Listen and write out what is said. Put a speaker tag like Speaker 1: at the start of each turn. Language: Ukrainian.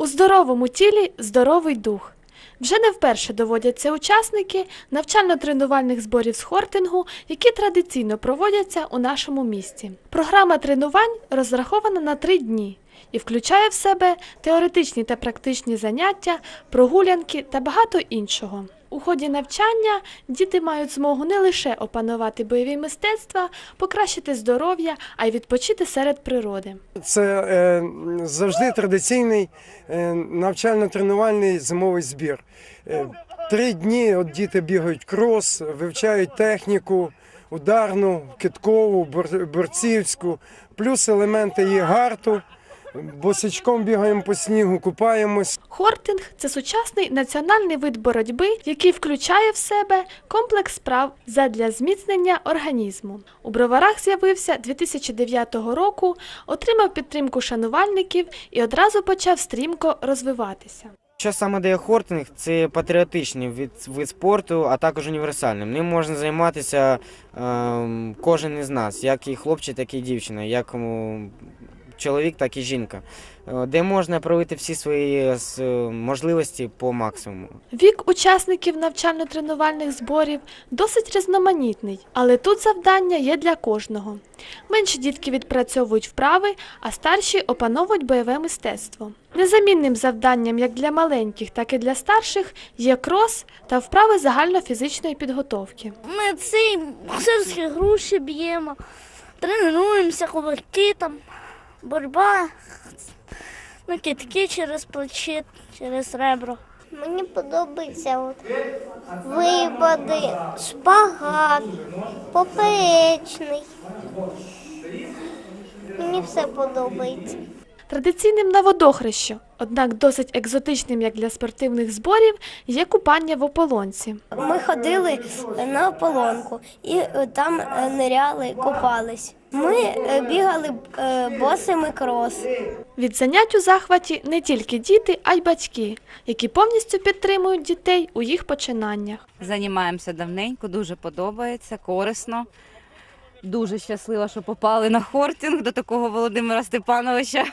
Speaker 1: У здоровому тілі здоровий дух. Вже не вперше доводяться учасники навчально-тренувальних зборів з хортингу, які традиційно проводяться у нашому місті. Програма тренувань розрахована на три дні і включає в себе теоретичні та практичні заняття, прогулянки та багато іншого. У ході навчання діти мають змогу не лише опанувати бойові мистецтва, покращити здоров'я, а й відпочити серед природи.
Speaker 2: Це е, завжди традиційний е, навчально-тренувальний зимовий збір. Е, три дні от діти бігають крос, вивчають техніку, ударну, киткову, бор- борцівську, плюс елементи є гарту. Босичком бігаємо по снігу, купаємось.
Speaker 1: Хортинг це сучасний національний вид боротьби, який включає в себе комплекс справ задля зміцнення організму. У броварах з'явився 2009 року, отримав підтримку шанувальників і одразу почав стрімко розвиватися.
Speaker 3: Що саме дає хортинг, це патріотичний вид, вид спорту, а також універсальним. Ним можна займатися ем, кожен із нас, як і хлопчик, так і дівчина, як чоловік, так і жінка, Е, де можна проявити всі свої можливості по максимуму.
Speaker 1: Вік учасників навчально-тренувальних зборів досить різноманітний, але тут завдання є для кожного. Менші дітки відпрацьовують вправи, а старші опановують бойове мистецтво. Незамінним завданням як для маленьких, так і для старших є крос та вправи загальнофізичної підготовки.
Speaker 4: Ми боксерські груші б'ємо, тренуємося, кулаки там, боротьба, ну, кітки через плечі, через ребро.
Speaker 5: Мені подобається от випади, шпагат, поперечний. Мені все подобається.
Speaker 1: Традиційним на водохрещу, однак досить екзотичним як для спортивних зборів, є купання в ополонці.
Speaker 6: Ми ходили на ополонку і е, там е, ниряли, купались. Ми е, бігали е, босими крос.
Speaker 1: Від занять у захваті не тільки діти, а й батьки, які повністю підтримують дітей у їх починаннях.
Speaker 7: Займаємося давненько, дуже подобається, корисно. Дуже щаслива, що попали на хортинг до такого Володимира Степановича.